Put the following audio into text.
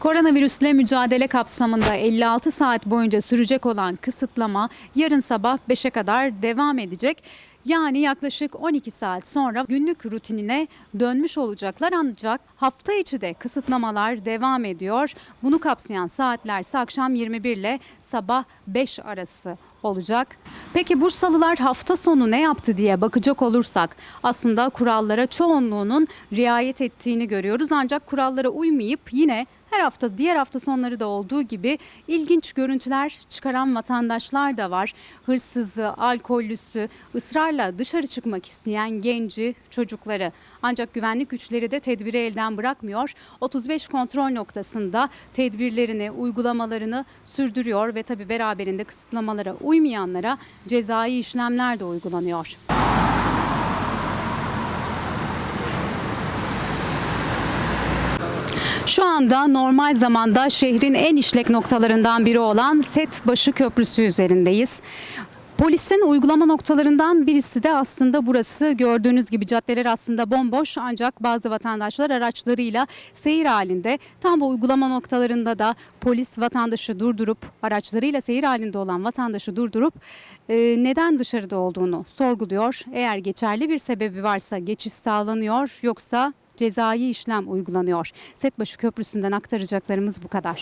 Koronavirüsle mücadele kapsamında 56 saat boyunca sürecek olan kısıtlama yarın sabah 5'e kadar devam edecek. Yani yaklaşık 12 saat sonra günlük rutinine dönmüş olacaklar ancak hafta içi de kısıtlamalar devam ediyor. Bunu kapsayan saatler ise akşam 21 ile sabah 5 arası olacak. Peki Bursalılar hafta sonu ne yaptı diye bakacak olursak aslında kurallara çoğunluğunun riayet ettiğini görüyoruz. Ancak kurallara uymayıp yine her hafta diğer hafta sonları da olduğu gibi ilginç görüntüler çıkaran vatandaşlar da var. Hırsızı, alkollüsü, ısrarla dışarı çıkmak isteyen genci, çocukları. Ancak güvenlik güçleri de tedbiri elden bırakmıyor. 35 kontrol noktasında tedbirlerini, uygulamalarını sürdürüyor ve tabi beraberinde kısıtlamalara uymayanlara cezai işlemler de uygulanıyor. Şu anda normal zamanda şehrin en işlek noktalarından biri olan Setbaşı Köprüsü üzerindeyiz. Polisin uygulama noktalarından birisi de aslında burası. Gördüğünüz gibi caddeler aslında bomboş ancak bazı vatandaşlar araçlarıyla seyir halinde. Tam bu uygulama noktalarında da polis vatandaşı durdurup araçlarıyla seyir halinde olan vatandaşı durdurup e, neden dışarıda olduğunu sorguluyor. Eğer geçerli bir sebebi varsa geçiş sağlanıyor yoksa cezai işlem uygulanıyor. Setbaşı Köprüsü'nden aktaracaklarımız bu kadar.